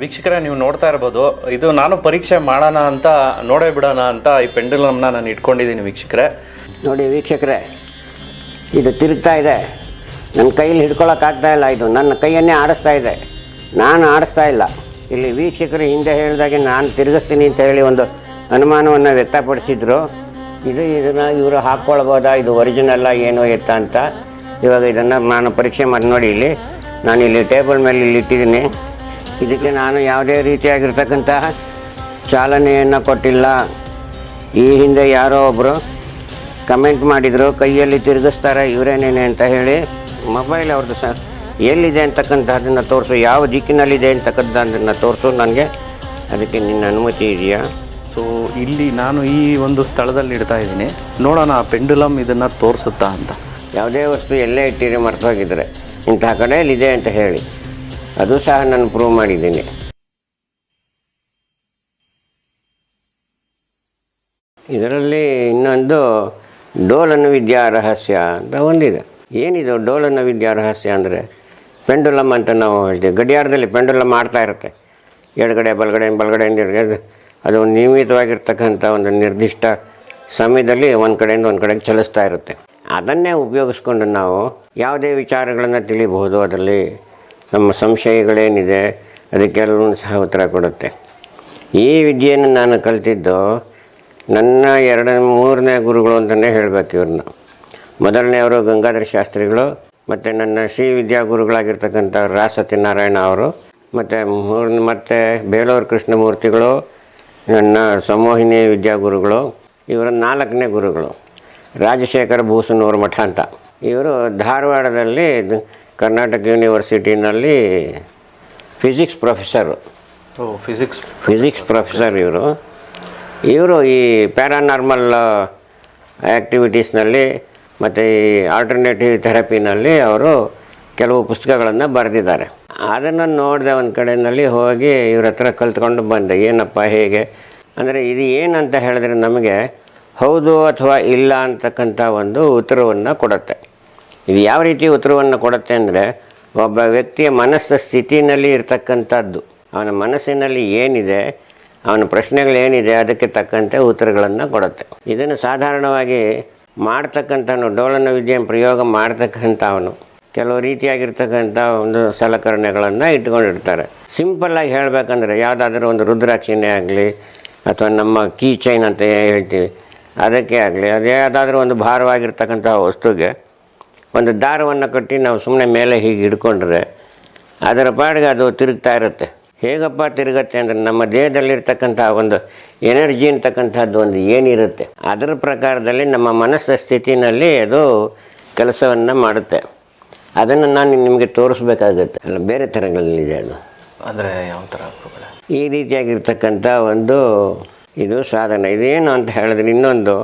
ವೀಕ್ಷಕರೇ, ನೀವು ನೋಡ್ತಾ ಇರ್ಬೋದು, ಇದು ನಾನು ಪರೀಕ್ಷೆ ಮಾಡೋಣ ಅಂತ, ನೋಡೇ ಬಿಡೋಣ ಅಂತ ಈ ಪೆಂಡುಲಮ್ನ ನಾನು ಇಟ್ಕೊಂಡಿದ್ದೀನಿ ವೀಕ್ಷಕರೇ. ನೋಡಿ ವೀಕ್ಷಕರೇ, ಇದು ತಿರುಗ್ತಾ ಇದೆ. ನನ್ನ ಕೈಯಲ್ಲಿ ಹಿಡ್ಕೊಳಕ್ಕಾಗ್ತಾ ಇಲ್ಲ ಇದು. ನನ್ನ ಕೈಯನ್ನೇ ಆಡಿಸ್ತಾ ಇದೆ. ನಾನು ಆಡಿಸ್ತಾ ಇಲ್ಲ. ಇಲ್ಲಿ ವೀಕ್ಷಕರು ಹಿಂದೆ ಹೇಳಿದಾಗೆ ನಾನು ತಿರುಗಿಸ್ತೀನಿ ಅಂತ ಹೇಳಿ ಒಂದು ಅನುಮಾನವನ್ನು ವ್ಯಕ್ತಪಡಿಸಿದ್ರು. ಇದು ಇದನ್ನು ಇವರು ಹಾಕ್ಕೊಳ್ಬೋದಾ? ಇದು ಒರಿಜಿನಲ್ಲ ಏನು ಎತ್ತ ಅಂತ. ಇವಾಗ ಇದನ್ನು ನಾನು ಪರೀಕ್ಷೆ ಮಾಡಿ ನೋಡಿ ಇಲ್ಲಿ. ನಾನು ಇಲ್ಲಿ ಟೇಬಲ್ ಮೇಲೆ ಇಲ್ಲಿ ಇಟ್ಟಿದ್ದೀನಿ. ಇದಕ್ಕೆ ನಾನು ಯಾವುದೇ ರೀತಿಯಾಗಿರ್ತಕ್ಕಂತಹ ಚಾಲನೆಯನ್ನು ಕೊಟ್ಟಿಲ್ಲ. ಈ ಹಿಂದೆ ಯಾರೋ ಒಬ್ಬರು ಕಮೆಂಟ್ ಮಾಡಿದರು ಕೈಯಲ್ಲಿ ತಿರುಗಿಸ್ತಾರೆ ಇವರೇನೇನೆ ಅಂತ ಹೇಳಿ. ಮೊಬೈಲ್ ಅವ್ರದ್ದು ಸ ಎಲ್ಲಿದೆ ಅಂತಕ್ಕಂಥದ್ದನ್ನು ತೋರಿಸು ಯಾವ ದಿಕ್ಕಿನಲ್ಲಿದೆ ಅಂತಕ್ಕಂಥದ್ದನ್ನು ತೋರಿಸು ನನಗೆ. ಅದಕ್ಕೆ ನಿನ್ನ ಅನುಮತಿ ಇದೆಯಾ? ಸೊ ಇಲ್ಲಿ ನಾನು ಈ ಒಂದು ಸ್ಥಳದಲ್ಲಿ ಇಡ್ತಾ ಇದ್ದೀನಿ. ನೋಡೋಣ ಪೆಂಡುಲಮ್ ಇದನ್ನು ತೋರಿಸುತ್ತಾ ಅಂತ. ಯಾವುದೇ ವಸ್ತು ಎಲ್ಲೇ ಇಟ್ಟಿರಿ ಮರ್ತೋಗಿದ್ರೆ ಇಂತಹ ಕಡೆಯಲ್ಲಿದೆ ಅಂತ ಹೇಳಿ. ಅದು ಸಹ ನಾನು ಪ್ರೂವ್ ಮಾಡಿದ್ದೇನೆ. ಇದರಲ್ಲಿ ಇನ್ನೊಂದು ಡೋಲನ ವಿದ್ಯಾ ರಹಸ್ಯ ಅಂತ ಒಂದಿದೆ. ಏನಿದು ಡೋಲನ ವಿದ್ಯಾ ರಹಸ್ಯ ಅಂದರೆ? ಪೆಂಡುಲಮ್ ಅಂತ ನಾವು ಹೇಳ್ತೀವಿ. ಗಡಿಯಾರದಲ್ಲಿ ಪೆಂಡುಲಮ್ ಮಾಡ್ತಾ ಇರುತ್ತೆ. ಎಡಗಡೆ, ಬಲಗಡೆ, ಬಲಗಡೆಯಿಂದ ಎಡಗಡೆ. ಅದು ನಿಯಮಿತವಾಗಿರ್ತಕ್ಕಂಥ ಒಂದು ನಿರ್ದಿಷ್ಟ ಸಮಯದಲ್ಲಿ ಒಂದು ಕಡೆಯಿಂದ ಒಂದು ಕಡೆಗೆ ಚಲಿಸ್ತಾ ಇರುತ್ತೆ. ಅದನ್ನೇ ಉಪಯೋಗಿಸ್ಕೊಂಡು ನಾವು ಯಾವುದೇ ವಿಚಾರಗಳನ್ನು ತಿಳಿಬಹುದು ಅದರಲ್ಲಿ. ನಮ್ಮ ಸಂಶಯಗಳೇನಿದೆ ಅದಕ್ಕೆಲ್ಲವೂ ಸಹ ಉತ್ತರ ಕೊಡುತ್ತೆ. ಈ ವಿದ್ಯೆಯನ್ನು ನಾನು ಕಲಿತಿದ್ದು ನನ್ನ ಎರಡನೇ ಮೂರನೇ ಗುರುಗಳು ಅಂತಲೇ ಹೇಳಬೇಕು ಇವ್ರನ್ನ. ಮೊದಲನೆಯವರು ಗಂಗಾಧರ ಶಾಸ್ತ್ರಿಗಳು, ಮತ್ತು ನನ್ನ ಶ್ರೀ ವಿದ್ಯಾ ಗುರುಗಳಾಗಿರ್ತಕ್ಕಂಥ ರಾ ಸತ್ಯನಾರಾಯಣ ಅವರು, ಮತ್ತು ಮೂರ್, ಮತ್ತು ಬೇಲೂರು ಕೃಷ್ಣಮೂರ್ತಿಗಳು, ನನ್ನ ಸಮೋಹಿನಿ ವಿದ್ಯಾಗುರುಗಳು ಇವರ ನಾಲ್ಕನೇ ಗುರುಗಳು. ರಾಜಶೇಖರ ಭೂಸನೂರ ಮಠ ಅಂತ. ಇವರು ಧಾರವಾಡದಲ್ಲಿ Karnataka ಯೂನಿವರ್ಸಿಟಿನಲ್ಲಿ physics professor. Physics physics professor. ಇವರು. ಇವರು ಈ ಪ್ಯಾರಾನಾರ್ಮಲ್ ಆ್ಯಕ್ಟಿವಿಟೀಸ್ನಲ್ಲಿ ಮತ್ತು ಈ ಆಲ್ಟರ್ನೇಟಿವ್ ಥೆರಪಿನಲ್ಲಿ ಅವರು ಕೆಲವು ಪುಸ್ತಕಗಳನ್ನು ಬರೆದಿದ್ದಾರೆ. ಅದನ್ನು ನೋಡಿದೆ ಒಂದು ಕಡೆಯಲ್ಲಿ ಹೋಗಿ ಇವ್ರ ಹತ್ರ ಕಲ್ತ್ಕೊಂಡು ಬಂದೆ ಏನಪ್ಪ ಹೇಗೆ? ಅಂದರೆ ಇದು ಏನಂತ ಹೇಳಿದ್ರೆ ನಮಗೆ ಹೌದು ಅಥವಾ ಇಲ್ಲ ಅಂತಕ್ಕಂಥ ಒಂದು ಉತ್ತರವನ್ನು ಕೊಡುತ್ತೆ. ಇದು ಯಾವ ರೀತಿ ಉತ್ತರವನ್ನು ಕೊಡುತ್ತೆ ಅಂದರೆ ಒಬ್ಬ ವ್ಯಕ್ತಿಯ ಮನಸ್ಸು ಸ್ಥಿತಿನಲ್ಲಿ ಇರತಕ್ಕಂಥದ್ದು. ಅವನ ಮನಸ್ಸಿನಲ್ಲಿ ಏನಿದೆ, ಅವನ ಪ್ರಶ್ನೆಗಳೇನಿದೆ, ಅದಕ್ಕೆ ತಕ್ಕಂತೆ ಉತ್ತರಗಳನ್ನು ಕೊಡುತ್ತೆ. ಇದನ್ನು ಸಾಧಾರಣವಾಗಿ ಮಾಡ್ತಕ್ಕಂಥವನು ಡೋಳನ ವಿದ್ಯೆಯನ್ನು ಪ್ರಯೋಗ ಮಾಡ್ತಕ್ಕಂಥವನು, ಕೆಲವು ರೀತಿಯಾಗಿರ್ತಕ್ಕಂಥ ಒಂದು ಸಲಕರಣೆಗಳನ್ನು ಇಟ್ಕೊಂಡಿರ್ತಾರೆ ಸಿಂಪಲ್ಲಾಗಿ ಹೇಳಬೇಕಂದ್ರೆ ಯಾವುದಾದ್ರೂ ಒಂದು ರುದ್ರಾಕ್ಷಿನೇ ಆಗಲಿ, ಅಥವಾ ನಮ್ಮ ಕೀ ಚೈನ್ ಅಂತ ಹೇಳ್ತೀವಿ, ಅದಕ್ಕೆ ಆಗಲಿ, ಅದು ಯಾವುದಾದ್ರೂ ಒಂದು ಭಾರವಾಗಿರ್ತಕ್ಕಂಥ ವಸ್ತುಗೆ ಒಂದು ದಾರವನ್ನು ಕಟ್ಟಿ ನಾವು ಸುಮ್ಮನೆ ಮೇಲೆ ಹೀಗೆ ಹಿಡ್ಕೊಂಡ್ರೆ ಅದರ ಪಾಡಿಗೆ ಅದು ತಿರುಗ್ತಾ ಇರುತ್ತೆ. ಹೇಗಪ್ಪ ತಿರುಗತ್ತೆ ಅಂದರೆ ನಮ್ಮ ದೇಹದಲ್ಲಿರ್ತಕ್ಕಂಥ ಒಂದು ಎನರ್ಜಿ ಅಂತಕ್ಕಂಥದ್ದು ಒಂದು ಏನಿರುತ್ತೆ ಅದರ ಪ್ರಕಾರದಲ್ಲಿ ನಮ್ಮ ಮನಸ್ಸ ಸ್ಥಿತಿನಲ್ಲಿ ಅದು ಕೆಲಸವನ್ನು ಮಾಡುತ್ತೆ. ಅದನ್ನು ನಾನು ನಿಮಗೆ ತೋರಿಸ್ಬೇಕಾಗುತ್ತೆ. ಅಲ್ಲ ಬೇರೆ ಥರಗಳಲ್ಲಿದೆ ಅದು. ಅಂದರೆ ಯಾವ ಥರ ಈ ರೀತಿಯಾಗಿರ್ತಕ್ಕಂಥ ಒಂದು ಇದು ಸಾಧನ. ಇದೇನು ಅಂತ ಹೇಳಿದ್ರೆ ಇನ್ನೊಂದು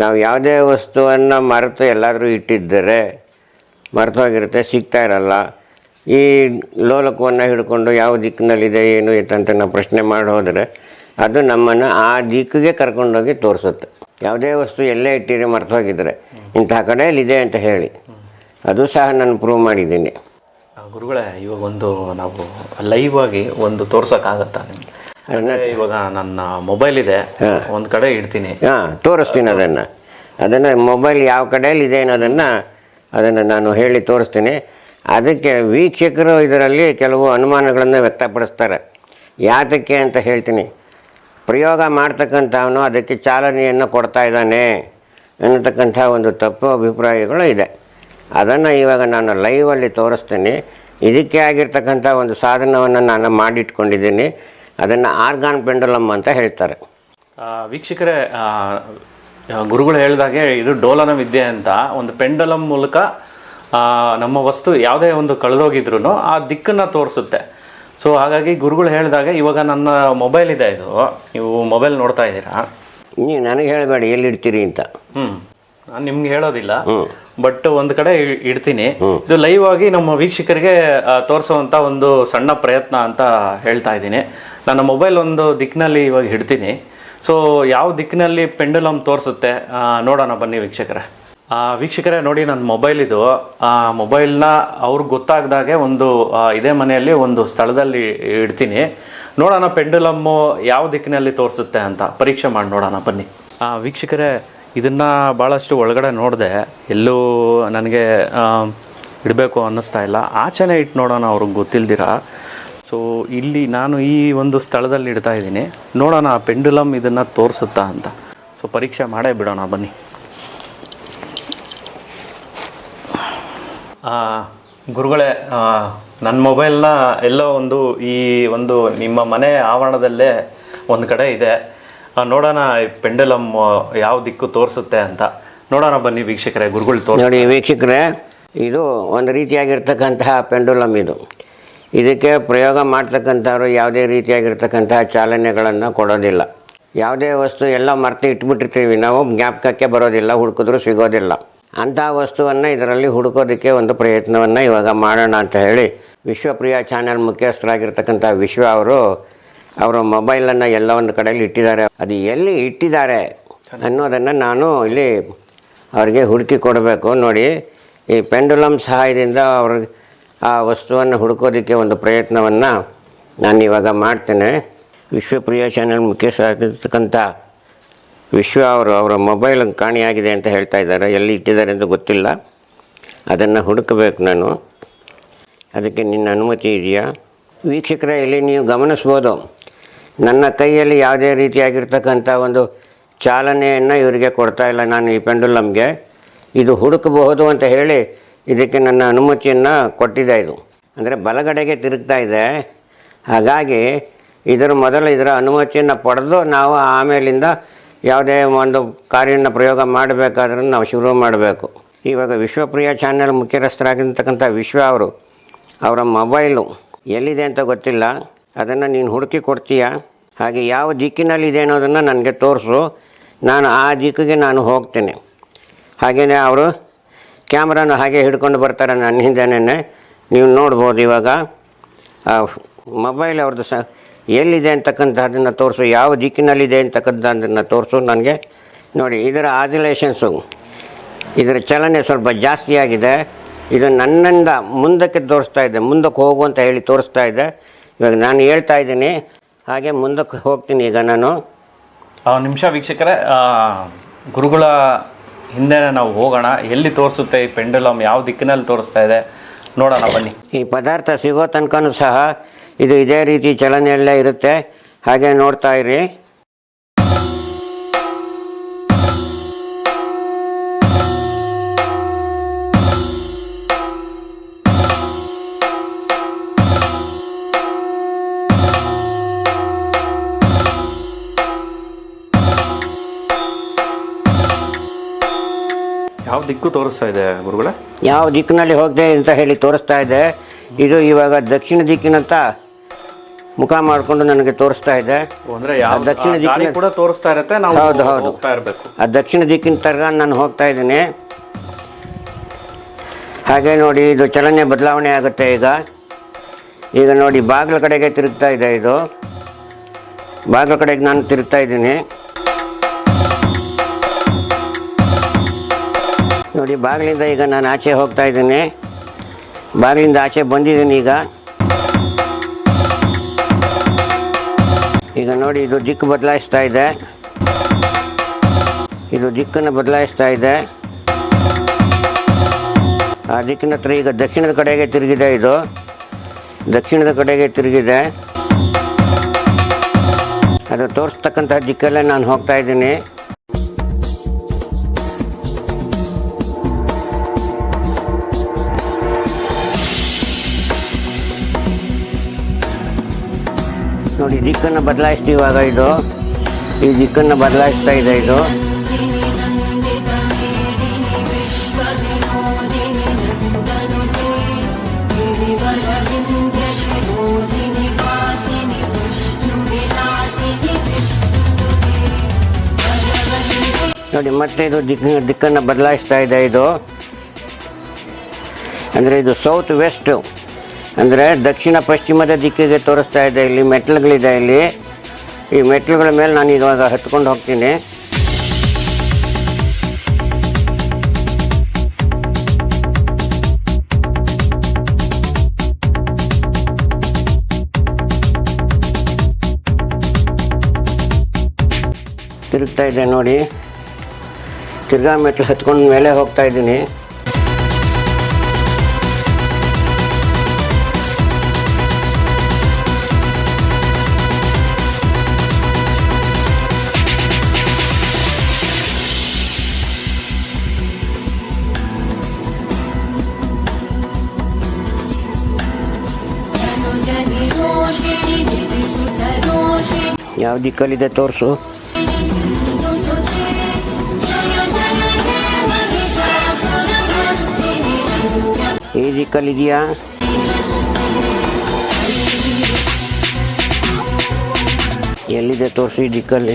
ನಾವು ಯಾವುದೇ ವಸ್ತುವನ್ನು ಮರೆತು ಎಲ್ಲಾದರೂ ಇಟ್ಟಿದ್ದರೆ ಮರೆತೋಗಿರುತ್ತೆ, ಸಿಗ್ತಾ ಇರಲ್ಲ. ಈ ಲೋಲಕವನ್ನು ಹಿಡ್ಕೊಂಡು ಯಾವ ದಿಕ್ಕಿನಲ್ಲಿದೆ, ಏನು ಅಂತ ನಾವು ಪ್ರಶ್ನೆ ಮಾಡಿ ಹೋದರೆ ಅದು ನಮ್ಮನ್ನು ಆ ದಿಕ್ಕಿಗೆ ಕರ್ಕೊಂಡೋಗಿ ತೋರಿಸುತ್ತೆ. ಯಾವುದೇ ವಸ್ತು ಎಲ್ಲೇ ಇಟ್ಟಿರಿ ಮರೆತೋಗಿದ್ರೆ ಇಂತಹ ಕಡೆಯಲ್ಲಿದೆ ಅಂತ ಹೇಳಿ. ಅದು ಸಹ ನಾನು ಪ್ರೂವ್ ಮಾಡಿದ್ದೀನಿ. ಗುರುಗಳೇ, ಇವಾಗ ಒಂದು ನಾವು ಲೈವ್ ಆಗಿ ಒಂದು ತೋರ್ಸೋಕ್ಕಾಗತ್ತಾ ನಿಮ್ಗೆ? ಅಂದರೆ ಇವಾಗ ನನ್ನ ಮೊಬೈಲ್ ಇದೆ. ಒಂದು ಕಡೆ ಇಡ್ತೀನಿ. ಹಾಂ ತೋರಿಸ್ತೀನಿ ಅದನ್ನು. ಅದನ್ನು ಮೊಬೈಲ್ ಯಾವ ಕಡೆಯಲ್ಲಿ ಇದೆ ಅನ್ನೋದನ್ನು ಅದನ್ನು ನಾನು ಹೇಳಿ ತೋರಿಸ್ತೀನಿ. ಅದಕ್ಕೆ ವೀಕ್ಷಕರು ಇದರಲ್ಲಿ ಕೆಲವು ಅನುಮಾನಗಳನ್ನು ವ್ಯಕ್ತಪಡಿಸ್ತಾರೆ. ಯಾತಕ್ಕೆ ಅಂತ ಹೇಳ್ತೀನಿ. ಪ್ರಯೋಗ ಮಾಡ್ತಕ್ಕಂಥವನು ಅದಕ್ಕೆ ಚಾಲನೆಯನ್ನು ಕೊಡ್ತಾ ಇದ್ದಾನೆ ಅನ್ನತಕ್ಕಂಥ ಒಂದು ತಪ್ಪು ಅಭಿಪ್ರಾಯಗಳು ಇದೆ. ಅದನ್ನು ಇವಾಗ ನಾನು ಲೈವಲ್ಲಿ ತೋರಿಸ್ತೀನಿ. ಇದಕ್ಕೆ ಆಗಿರ್ತಕ್ಕಂಥ ಒಂದು ಸಾಧನವನ್ನು ನಾನು ಮಾಡಿಟ್ಕೊಂಡಿದ್ದೀನಿ. ಅದನ್ನು ಆರ್ಗಾನ್ ಪೆಂಡಲಮ್ ಅಂತ ಹೇಳ್ತಾರೆ. ವೀಕ್ಷಕರೇ ಗುರುಗಳು ಹೇಳಿದಾಗೆ ಇದು ಡೋಲನ ವಿದ್ಯೆ ಅಂತ. ಒಂದು ಪೆಂಡಲಮ್ ಮೂಲಕ ನಮ್ಮ ವಸ್ತು ಯಾವುದೇ ಒಂದು ಕಳೆದೋಗಿದ್ರು ಆ ದಿಕ್ಕನ್ನು ತೋರಿಸುತ್ತೆ. ಸೊ ಹಾಗಾಗಿ ಗುರುಗಳು ಹೇಳಿದಾಗ ಇವಾಗ ನನ್ನ ಮೊಬೈಲ್ ಇದೆ ಇದು. ನೀವು ಮೊಬೈಲ್ ನೋಡ್ತಾ ಇದ್ದೀರಾ? ನೀವು ನನಗೆ ಹೇಳಬೇಡಿ ಎಲ್ಲಿಡ್ತೀರಿ ಅಂತ. ಹ್ಮ್. ನಾನು ನಿಮ್ಗೆ ಹೇಳೋದಿಲ್ಲ. ಬಟ್ ಒಂದು ಕಡೆ ಇಡ್ತೀನಿ. ಇದು ಲೈವ್ ಆಗಿ ನಮ್ಮ ವೀಕ್ಷಕರಿಗೆ ತೋರಿಸುವಂಥ ತೋರಿಸುವಂತ ಒಂದು ಸಣ್ಣ ಪ್ರಯತ್ನ ಅಂತ ಹೇಳ್ತಾ ಇದ್ದೀನಿ. ನನ್ನ ಮೊಬೈಲ್ ಒಂದು ದಿಕ್ಕಿನಲ್ಲಿ ಇವಾಗ ಹಿಡ್ತೀನಿ. ಸೊ ಯಾವ ದಿಕ್ಕಿನಲ್ಲಿ ಪೆಂಡುಲಮ್ ತೋರಿಸುತ್ತೆ ನೋಡೋಣ ಬನ್ನಿ ವೀಕ್ಷಕರೇ. ವೀಕ್ಷಕರೇ, ನೋಡಿ ನನ್ನ ಮೊಬೈಲ್ ಇದು. ಮೊಬೈಲ್ನ ಅವ್ರಿಗೆ ಗೊತ್ತಾಗ್ದಾಗೆ ಒಂದು ಇದೇ ಮನೆಯಲ್ಲಿ ಒಂದು ಸ್ಥಳದಲ್ಲಿ ಇಡ್ತೀನಿ. ನೋಡೋಣ ಪೆಂಡುಲಮ್ಮು ಯಾವ ದಿಕ್ಕಿನಲ್ಲಿ ತೋರಿಸುತ್ತೆ ಅಂತ. ಪರೀಕ್ಷೆ ಮಾಡಿ ನೋಡೋಣ ಬನ್ನಿ. ವೀಕ್ಷಕರೇ, ಇದನ್ನು ಭಾಳಷ್ಟು ಒಳಗಡೆ ನೋಡಿದೆ. ಎಲ್ಲೂ ನನಗೆ ಇಡಬೇಕು ಅನ್ನಿಸ್ತಾ ಇಲ್ಲ. ಆಚೆನೇ ಇಟ್ಟು ನೋಡೋಣ ಅವ್ರಿಗೆ ಗೊತ್ತಿಲ್ದಿರ. ಸೊ ಇಲ್ಲಿ ನಾನು ಈ ಒಂದು ಸ್ಥಳದಲ್ಲಿ ಇಡ್ತಾ ಇದ್ದೀನಿ. ನೋಡೋಣ, ಆ ಪೆಂಡುಲಮ್ ಇದನ್ನು ತೋರಿಸುತ್ತಾ ಅಂತ. ಸೊ ಪರೀಕ್ಷೆ ಮಾಡೇ ಬಿಡೋಣ, ಬನ್ನಿ. ಗುರುಗಳೇ ನನ್ನ ಮೊಬೈಲ್ನ ಎಲ್ಲೋ ಒಂದು ಈ ಒಂದು ನಿಮ್ಮ ಮನೆ ಆವರಣದಲ್ಲೇ ಒಂದು ಕಡೆ ಇದೆ. ನೋಡೋಣ ಪೆಂಡಲಮ್ ಯಾವ ದಿಕ್ಕು ತೋರಿಸುತ್ತೆ ಅಂತ. ನೋಡೋಣ, ಬನ್ನಿ ವೀಕ್ಷಕರೇ, ಗುರುಗಳು ತೋರಿಸಿ ನೋಡಿ ವೀಕ್ಷಕರೇ, ಇದು ಒಂದು ರೀತಿಯಾಗಿರ್ತಕ್ಕಂತಹ ಪೆಂಡುಲಮ್ ಇದು. ಇದಕ್ಕೆ ಪ್ರಯೋಗ ಮಾಡ್ತಕ್ಕಂಥವ್ರು ಯಾವುದೇ ರೀತಿಯಾಗಿರ್ತಕ್ಕಂತಹ ಚಾಲನೆಗಳನ್ನು ಕೊಡೋದಿಲ್ಲ. ಯಾವುದೇ ವಸ್ತು ಎಲ್ಲ ಮರ್ತು ಇಟ್ಬಿಟ್ಟಿರ್ತೀವಿ. ನಾವು ಜ್ಞಾಪಕಕ್ಕೆ ಬರೋದಿಲ್ಲ, ಹುಡುಕಿದ್ರು ಸಿಗೋದಿಲ್ಲ. ಅಂತಹ ವಸ್ತುವನ್ನು ಇದರಲ್ಲಿ ಹುಡುಕೋದಕ್ಕೆ ಒಂದು ಪ್ರಯತ್ನವನ್ನು ಇವಾಗ ಮಾಡೋಣ ಅಂತ ಹೇಳಿ ವಿಶ್ವಪ್ರಿಯ ಚಾನೆಲ್ ಮುಖ್ಯಸ್ಥರಾಗಿರ್ತಕ್ಕಂಥ ವಿಶ್ವ ಅವರು ಅವರ ಮೊಬೈಲನ್ನು ಎಲ್ಲ ಒಂದು ಕಡೆಯಲ್ಲಿ ಇಟ್ಟಿದ್ದಾರೆ. ಅದು ಎಲ್ಲಿ ಇಟ್ಟಿದ್ದಾರೆ ಅನ್ನೋದನ್ನು ನಾನು ಇಲ್ಲಿ ಅವರಿಗೆ ಹುಡುಕಿ ಕೊಡಬೇಕು. ನೋಡಿ, ಈ ಪೆಂಡುಲಮ್ ಸಹಾಯದಿಂದ ಅವ್ರ ಆ ವಸ್ತುವನ್ನು ಹುಡುಕೋದಕ್ಕೆ ಒಂದು ಪ್ರಯತ್ನವನ್ನು ನಾನು ಇವಾಗ ಮಾಡ್ತೇನೆ. ವಿಶ್ವಪ್ರಿಯ ಚಾನೆಲ್ ಮುಖ್ಯಸ್ಥರಾಗಿರ್ತಕ್ಕಂಥ ವಿಶ್ವ ಅವರು ಅವರ ಮೊಬೈಲ್ ಕಾಣಿಯಾಗಿದೆ ಅಂತ ಹೇಳ್ತಾ ಇದ್ದಾರೆ. ಎಲ್ಲಿ ಇಟ್ಟಿದ್ದಾರೆ ಅಂತ ಗೊತ್ತಿಲ್ಲ. ಅದನ್ನು ಹುಡುಕಬೇಕು ನಾನು. ಅದಕ್ಕೆ ನಿನ್ನ ಅನುಮತಿ ಇದೆಯಾ? ವೀಕ್ಷಕರ, ಇಲ್ಲಿ ನೀವು ಗಮನಿಸ್ಬೋದು. ನನ್ನ ಕೈಯಲ್ಲಿ ಯಾವುದೇ ರೀತಿಯಾಗಿರ್ತಕ್ಕಂಥ ಒಂದು ಚಾಲನೆಯನ್ನು ಇವರಿಗೆ ಕೊಡ್ತಾ ಇಲ್ಲ ನಾನು ಈ ಪೆಂಡುಲಮ್ಗೆ. ಇದು ಹುಡುಕಬಹುದು ಅಂತ ಹೇಳಿ ಇದಕ್ಕೆ ನನ್ನ ಅನುಮತಿಯನ್ನು ಕೊಟ್ಟಿದೆ ಇದು. ಅಂದರೆ ಬಲಗಡೆಗೆ ತಿರುಗ್ತಾ ಇದೆ. ಹಾಗಾಗಿ ಇದರ ಮೊದಲು ಇದರ ಅನುಮತಿಯನ್ನು ಪಡೆದು ನಾವು ಆಮೇಲಿಂದ ಯಾವುದೇ ಒಂದು ಕಾರ್ಯನ ಪ್ರಯೋಗ ಮಾಡಬೇಕಾದ್ರೂ ನಾವು ಶುರು ಮಾಡಬೇಕು. ಇವಾಗ ವಿಶ್ವಪ್ರಿಯ ಚಾನೆಲ್ ಮುಖ್ಯಸ್ಥರಾಗಿರ್ತಕ್ಕಂಥ ವಿಶ್ವ ಅವರು ಅವರ ಮೊಬೈಲು ಎಲ್ಲಿದೆ ಅಂತ ಗೊತ್ತಿಲ್ಲ. ಅದನ್ನು ನೀನು ಹುಡುಕಿ ಕೊಡ್ತೀಯ? ಹಾಗೆ ಯಾವ ದಿಕ್ಕಿನಲ್ಲಿದೆ ಅನ್ನೋದನ್ನು ನನಗೆ ತೋರಿಸು. ನಾನು ಆ ದಿಕ್ಕಿಗೆ ನಾನು ಹೋಗ್ತೇನೆ. ಹಾಗೆಯೇ ಅವರು ಕ್ಯಾಮ್ರಾನ ಹಾಗೆ ಹಿಡ್ಕೊಂಡು ಬರ್ತಾರೆ ನನ್ನ ಹಿಂದೆನೇ ನೀವು ನೋಡ್ಬೋದು ಇವಾಗ. ಮೊಬೈಲ್ ಅವ್ರದ್ದು ಸ ಎಲ್ಲಿದೆ ಅಂತಕ್ಕಂಥದ್ದನ್ನು ತೋರಿಸು, ಯಾವ ದಿಕ್ಕಿನಲ್ಲಿದೆ ಅಂತಕ್ಕಂಥದ್ದನ್ನು ತೋರಿಸು ನನಗೆ. ನೋಡಿ, ಇದರ ಆಸಿಲೇಷನ್ಸು, ಇದರ ಚಲನೆ ಸ್ವಲ್ಪ ಜಾಸ್ತಿ ಆಗಿದೆ. ಇದು ನನ್ನಿಂದ ಮುಂದಕ್ಕೆ ತೋರಿಸ್ತಾ ಇದೆ, ಮುಂದಕ್ಕೆ ಹೋಗು ಅಂತ ಹೇಳಿ ತೋರಿಸ್ತಾ ಇದೆ. ಇವಾಗ ನಾನು ಹೇಳ್ತಾ ಇದ್ದೀನಿ, ಹಾಗೆ ಮುಂದಕ್ಕೆ ಹೋಗ್ತೀನಿ ಈಗ ನಾನು. ನಿಮಿಷ ವೀಕ್ಷಕರೇ ಗುರುಗಳ ಹಿಂದೆನೇ ನಾವು ಹೋಗೋಣ. ಎಲ್ಲಿ ತೋರಿಸುತ್ತೆ ಈ ಪೆಂಡುಲಮ್? ಯಾವ ದಿಕ್ಕಿನಲ್ಲಿ ತೋರಿಸ್ತಾ ಇದೆ? ನೋಡೋಣ ಬನ್ನಿ. ಈ ಪದಾರ್ಥ ಸಿಗೋ ತನಕನೂ ಸಹ ಇದು ಇದೇ ರೀತಿ ಚಲನೆಯಲ್ಲೇ ಇರುತ್ತೆ. ಹಾಗೆ ನೋಡ್ತಾ ಇರಿ. ದಿಕ್ಕು ತೋರಿಸ್ತಾ ಇದೆ ಗುರುಗಳ? ಯಾವ ದಿಕ್ಕಿನಲ್ಲಿ ಹೋಗಿದೆ ಅಂತ ಹೇಳಿ ತೋರಿಸ್ತಾ ಇದೆ. ಇದು ಇವಾಗ ದಕ್ಷಿಣ ದಿಕ್ಕಿನಂತ ಮುಖ ಮಾಡಿಕೊಂಡು ನನಗೆ ತೋರಿಸ್ತಾ ಇದೆ. ಅಂದ್ರೆ ಯಾವ ದಕ್ಷಿಣ ದಿಕ್ಕಿನ- ಕೂಡ ತೋರಿಸ್ತಾ ಇರುತ್ತೆ ನಾವು ಹೌದು, ಹೌದು. ಹೋಗ್ತಾ ಇರಬೇಕು. ಆ ದಕ್ಷಿಣ ದಿಕ್ಕಿನ ತರಗ ನಾನು ಹೋಗ್ತಾ ಇದ್ದೀನಿ. ಹಾಗೆ ನೋಡಿ ಇದು ಚಲನೆ ಬದಲಾವಣೆ ಆಗುತ್ತೆ ಈಗ. ಈಗ ನೋಡಿ ಬಾಗಿಲ ಕಡೆಗೆ ತಿರುಗ್ತಾ ಇದೆ ಇದು. ಬಾಗಿಲ ಕಡೆಗೆ ನಾನು ತಿರುಗ್ತಾ ಇದ್ದೀನಿ. ನೋಡಿ, ಬಾಗಿಲಿಂದ ಈಗ ನಾನು ಆಚೆ ಹೋಗ್ತಾ ಇದ್ದೀನಿ. ಬಾಗಿಲಿಂದ ಆಚೆ ಬಂದಿದ್ದೀನಿ ಈಗ. ಈಗ ನೋಡಿ, ಇದು ದಿಕ್ಕು ಬದಲಾಯಿಸ್ತಾ ಇದೆ. ಇದು ದಿಕ್ಕನ್ನು ಬದಲಾಯಿಸ್ತಾ ಇದೆ. ಆ ದಿಕ್ಕಿನ ಹತ್ರ ಈಗ ದಕ್ಷಿಣದ ಕಡೆಗೆ ತಿರುಗಿದೆ ಇದು. ದಕ್ಷಿಣದ ಕಡೆಗೆ ತಿರುಗಿದೆ. ಅದು ತೋರಿಸ್ತಕ್ಕಂಥ ದಿಕ್ಕಲ್ಲೇ ನಾನು ಹೋಗ್ತಾ ಇದ್ದೀನಿ. ನೋಡಿ, ದಿಕ್ಕನ್ನು ಬದಲಾಯಿಸ್ತೀವಿ ಇವಾಗ ಇದು. ಈ ದಿಕ್ಕನ್ನು ಬದಲಾಯಿಸ್ತಾ ಇದೆ ಇದು. ನೋಡಿ, ಮತ್ತೆ ಇದು ದಿಕ್ ದಿಕ್ಕನ್ನು ಬದಲಾಯಿಸ್ತಾ ಇದೆ ಇದು. ಅಂದರೆ ಇದು ಸೌತ್ ವೆಸ್ಟ್ ಅಂದರೆ ದಕ್ಷಿಣ ಪಶ್ಚಿಮದ ದಿಕ್ಕಿಗೆ ತೋರಿಸ್ತಾ ಇದೆ ಇಲ್ಲಿ ಮೆಟ್ಲುಗಳಿದೆ ಇಲ್ಲಿ. ಈ ಮೆಟ್ಲುಗಳ ಮೇಲೆ ನಾನು ಇವಾಗ ಹತ್ಕೊಂಡು ಹೋಗ್ತೀನಿ. ತಿರುಗ್ತಾ ಇದೆ ನೋಡಿ. ತಿರ್ಗಾ ಮೆಟ್ಲು ಹತ್ಕೊಂಡು ಮೇಲೆ ಹೋಗ್ತಾ ಇದ್ದೀನಿ. ಯಾವ ದಿಕ್ಕಲ್ಲಿದೆ ತೋರಿಸು ಈ ದಿಕ್ಕಲ್ಲಿದೆಯಾ ಎಲ್ಲಿದೆ ತೋರಿಸು ಈ ದಿಕ್ಕಲ್ಲಿ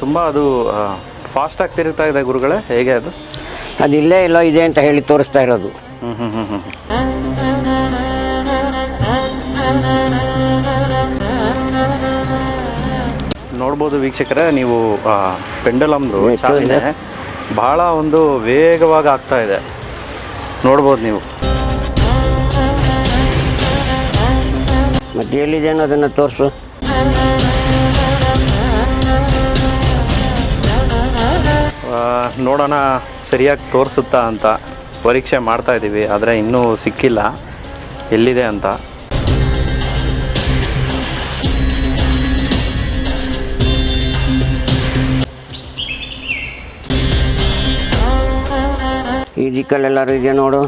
ತುಂಬ ಅದು ಫಾಸ್ಟಾಗಿ ತಿರುಗ್ತಾ ಇದೆ ಗುರುಗಳೇ ಹೇಗೆ ಅದು? ಅದು ಇಲ್ಲೇ ಇಲ್ಲ ಇದೆ ಅಂತ ಹೇಳಿ ತೋರಿಸ್ತಾ ಇರೋದು. ಹ್ಞೂ ಹ್ಞೂ ಹ್ಞೂ ಹ್ಞೂ ನೋಡ್ಬೋದು ವೀಕ್ಷಕರೇ ನೀವು ಪೆಂಡಲಮ್ದು ಚಾಲನೆ ಬಹಳ ಒಂದು ವೇಗವಾಗಿ ಆಗ್ತಾ ಇದೆ. ನೋಡ್ಬೋದು ನೀವು. ಮತ್ತೆ ಎಲ್ಲಿದೆ ಅನ್ನೋದನ್ನು ತೋರಿಸು. ನೋಡೋಣ ಸರಿಯಾಗಿ ತೋರಿಸುತ್ತಾ ಅಂತ ಪರೀಕ್ಷೆ ಮಾಡ್ತಾ ಇದ್ದೀವಿ, ಆದರೆ ಇನ್ನೂ ಸಿಕ್ಕಿಲ್ಲ. ಎಲ್ಲಿದೆ ಅಂತ. ಈ ದಿಕ್ಕಲ್ಲೆಲ್ಲರೂ ಇದೆಯಾ ನೋಡು.